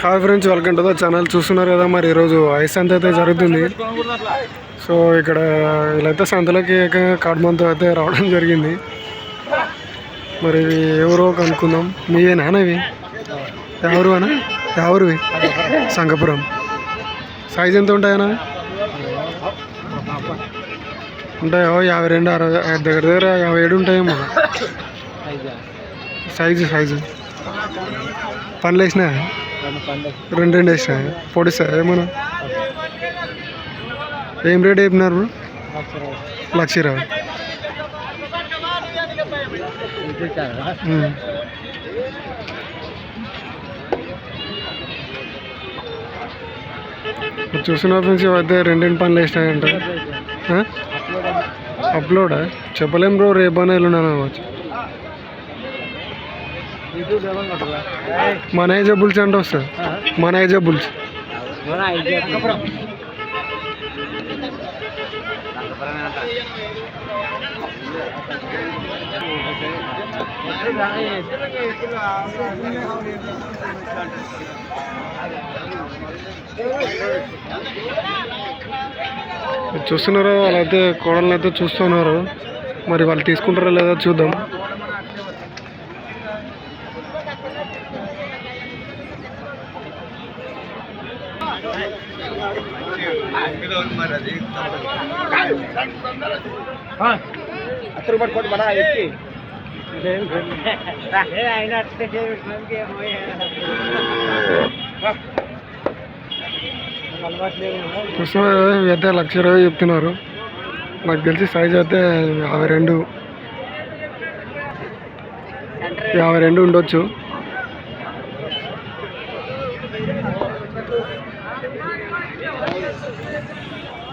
Hi friends welcome to the channel. చూస్తున్నారు కదా మరి ఈరోజు ఐస్ సంత అయితే జరుగుతుంది. సో ఇక్కడ వీళ్ళైతే సంతలోకి ఏకంగా అయితే రావడం జరిగింది. మరి ఎవరో కనుక్కుందాం. మీవేనా ఇవి? ఎవరు అనా? ఎవరువి సంగపురం. సైజ్ ఎంత ఉంటాయనా ఉంటాయో? యాభై రెండు అరవై దగ్గర దగ్గర యాభై ఏడు ఉంటాయేమో. Size size. పనులు వేసినా రెండు రెండు వేసినా పొడిస్తా ఏమన్నా? ఏం రేట్ చెప్పినారు లక్ష ఇరవై చూసిన ఫ్రెండ్స్ అయితే రెండింటి పనులు వేసినాయంట? అప్లోడా చెప్పలేం బ్రో రేపు అని వెళ్ళున్నాను అనవచ్చు మన ఏజే బుల్స్ అంటే వస్తుంది. మన ఐజబుల్స్ బుల్స్ చూస్తున్నారు వాళ్ళైతే కోడలను అయితే చూస్తున్నారు. మరి వాళ్ళు తీసుకుంటారో లేదో చూద్దాం. ಹತ್ತು ರೂಪಾಯಿ ಕೊಟ್ಟು ಬಡ ಎತ್ತಿ చూస్తున్నారు కదా, ఇవి అయితే లక్ష ఇరవై చెప్తున్నారు నాకు తెలిసి సైజ్ అయితే యాభై రెండు యాభై రెండు ఉండొచ్చు Vai, vai, vai,